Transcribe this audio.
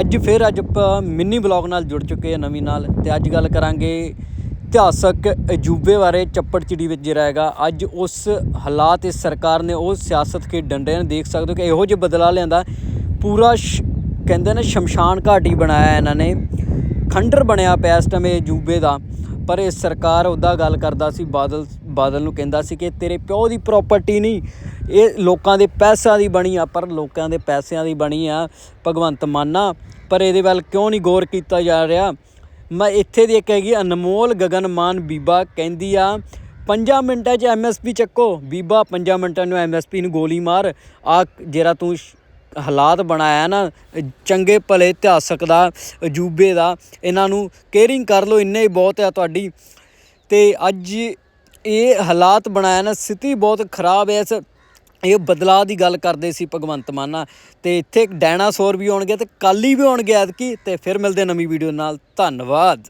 ਅੱਜ ਫਿਰ ਅੱਜ ਆਪਾਂ ਮਿੰਨੀ ਬਲੌਗ ਨਾਲ ਜੁੜ ਚੁੱਕੇ ਹਾਂ ਨਵੀਂ ਨਾਲ ਤੇ ਅੱਜ ਗੱਲ ਕਰਾਂਗੇ ਇਤਿਹਾਸਕ ਅਜੂਬੇ ਬਾਰੇ ਚੱਪੜ ਚਿੜੀ ਵਿੱਚ ਜਿਹੜਾ ਹੈਗਾ। ਅੱਜ ਉਸ ਹਾਲਾਤ, ਇਸ ਸਰਕਾਰ ਨੇ ਉਹ ਸਿਆਸਤ ਕੇ ਡੰਡੇ ਨੇ ਦੇਖ ਸਕਦੇ ਹੋ ਕਿ ਇਹੋ ਜਿਹੇ ਬਦਲਾ ਲਿਆਂਦਾ। ਪੂਰਾ ਸ਼- ਕਹਿੰਦੇ ਨੇ ਸ਼ਮਸ਼ਾਨ ਘਾਟੀ ਬਣਾਇਆ ਇਹਨਾਂ ਨੇ। ਖੰਡਰ ਬਣਿਆ ਪਿਆ ਇਸ ਟਾਈਮ ਇਹ ਅਜੂਬੇ ਦਾ। ਪਰ ਇਹ ਸਰਕਾਰ ਉਹਦਾ ਗੱਲ ਕਰਦਾ ਸੀ, ਬਾਦਲ ਬਾਦਲ ਨੂੰ ਕਹਿੰਦਾ ਸੀ ਕਿ ਤੇਰੇ ਪਿਓ ਦੀ ਪ੍ਰਾਪਰਟੀ ਨਹੀਂ ਇਹ ਲੋਕਾਂ ਦੇ ਪੈਸਿਆਂ ਦੀ ਬਣੀ ਆ, ਪਰ ਲੋਕਾਂ ਦੇ ਪੈਸਿਆਂ ਦੀ ਬਣੀ ਆ ਭਗਵੰਤ ਮਾਨਾ ਪਰ ਇਹਦੇ ਵੱਲ ਕਿਉਂ ਨਹੀਂ ਗੌਰ ਕੀਤਾ ਜਾ ਰਿਹਾ? ਮੈਂ ਇੱਥੇ ਦੀ ਇੱਕ ਹੈਗੀ ਅਨਮੋਲ ਗਗਨਮਾਨ ਬੀਬਾ ਕਹਿੰਦੀ ਆ, ਪੰਜਾਂ ਮਿੰਟਾਂ 'ਚ ਐਮਐਸਪੀ ਚੱਕੋ। ਬੀਬਾ, ਪੰਜਾਂ ਮਿੰਟਾਂ ਨੂੰ ਐਮਐਸਪੀ ਨੂੰ ਗੋਲੀ ਮਾਰ। ਆ ਜਿਹੜਾ ਤੂੰ ਹਾਲਾਤ ਬਣਾਇਆ ਨਾ, ਚੰਗੇ ਭਲੇ ਇਤਿਹਾਸਕ ਦਾ, ਅਜੂਬੇ ਦਾ, ਇਹਨਾਂ ਨੂੰ ਕੇਅਰਿੰਗ ਕਰ ਲਓ, ਇੰਨੇ ਹੀ ਬਹੁਤ ਆ ਤੁਹਾਡੀ। ਤੇ ਅੱਜ ਇਹ ਹਾਲਾਤ ਬਣਾਇਆ ਨਾ, ਸਥਿਤੀ ਬਹੁਤ ਖਰਾਬ ਹੈ ਇਸ ਇਹ ਬਦਲਾਅ ਦੀ ਗੱਲ ਕਰਦੇ ਸੀ ਭਗਵੰਤ ਮਾਨਾ ਤੇ ਇੱਥੇ ਇੱਕ ਡਾਇਨਾਸੌਰ ਵੀ ਆਉਣਗੇ ਤੇ ਕਾਲੀ ਵੀ ਆਉਣਗੇ ਐਤਕੀ। ਤੇ ਫਿਰ ਮਿਲਦੇ ਨਵੀਂ ਵੀਡੀਓ ਨਾਲ। ਧੰਨਵਾਦ।